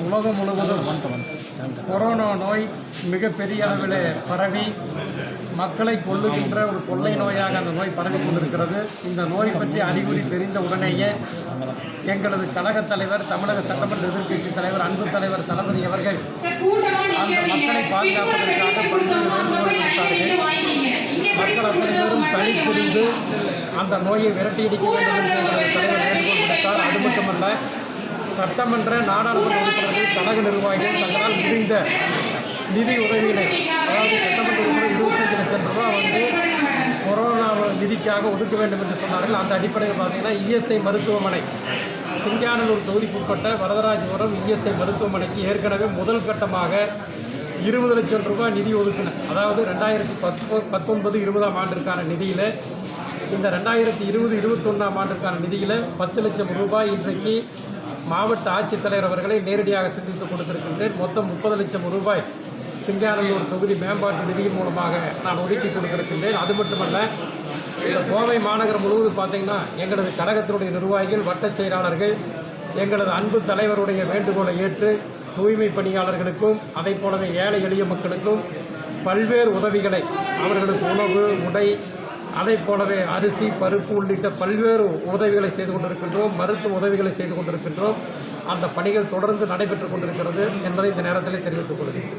உலகம் முழுவதும் கொரோனா நோய் மிகப்பெரிய அளவில் பரவி மக்களை கொல்லுகின்ற ஒரு கொள்ளை நோயாக அந்த நோய் பரவி கொண்டிருக்கிறது. இந்த நோய் பற்றி அறிகுறி தெரிந்த உடனேயே எங்களது கழகத் தலைவர் தமிழக சட்டமன்ற எதிர்க்கட்சி தலைவர் அன்பு தலைவர் தளபதி அவர்கள் அந்த மக்களை பாதுகாப்பதற்காக மக்கள் அத்தனை பேரும் தனி புரிந்து அந்த நோயை விரட்டியடிக்க வேண்டும் என்று தலைவர் வேண்டுகோள் விடுத்தார் அது மட்டுமல்ல சட்டமன்ற நாடாளுமன்ற உறுப்பினர்கள் கழக நிர்வாகிகள் தங்களால் முடிந்த நிதி உதவிகளை அதாவது சட்டமன்ற உறுப்பினர் இருபத்தஞ்சு லட்சம் ரூபாய் வந்து கொரோனா நிதிக்காக ஒதுக்க வேண்டும் என்று சொன்னார்கள். அந்த அடிப்படையில் பார்த்தீங்கன்னா இஎஸ்ஐ மருத்துவமனை சிங்கானூர் தொகுதிக்குட்பட்ட வரதராஜபுரம் இஎஸ்ஐ மருத்துவமனைக்கு ஏற்கனவே முதல் கட்டமாக இருபது லட்சம் ரூபாய் நிதி ஒதுக்கின அதாவது ரெண்டாயிரத்தி பத்து பத்தொன்பது இருபதாம் ஆண்டிற்கான நிதியில் இந்த ரெண்டாயிரத்தி இருபது இருபத்தொன்னாம் ஆண்டிற்கான நிதியில் பத்து லட்சம் ரூபாய் இன்றைக்கு மாவட்ட ஆட்சித்தலைவர் அவர்களை நேரடியாக சந்தித்து கொடுத்திருக்கின்றேன் மொத்தம் முப்பது லட்சம் ரூபாய் சிங்கானல்லூர் தொகுதி மேம்பாட்டு நிதியின் மூலமாக நான் ஒதுக்கி கொடுத்திருக்கின்றேன். அது மட்டுமல்ல கோவை மாநகரம் முழுவதும் பார்த்தீங்கன்னா எங்களது கழகத்தினுடைய நிர்வாகிகள் வட்டச் செயலாளர்கள் எங்களது அன்பு தலைவருடைய வேண்டுகோளை ஏற்று தூய்மை பணியாளர்களுக்கும் அதை போலவே ஏழை எளிய மக்களுக்கும் பல்வேறு உதவிகளை அவர்களுக்கு உணவு உடை அதை போலவே அரிசி பருப்பு உள்ளிட்ட பல்வேறு உதவிகளை செய்து கொண்டிருக்கின்றோம் மருத்துவ உதவிகளை செய்து கொண்டிருக்கின்றோம். அந்த பணிகள் தொடர்ந்து நடைபெற்றுக் கொண்டிருக்கிறது என்பதை இந்த நேரத்தில் தெரிவித்துக் கொள்கிறேன்.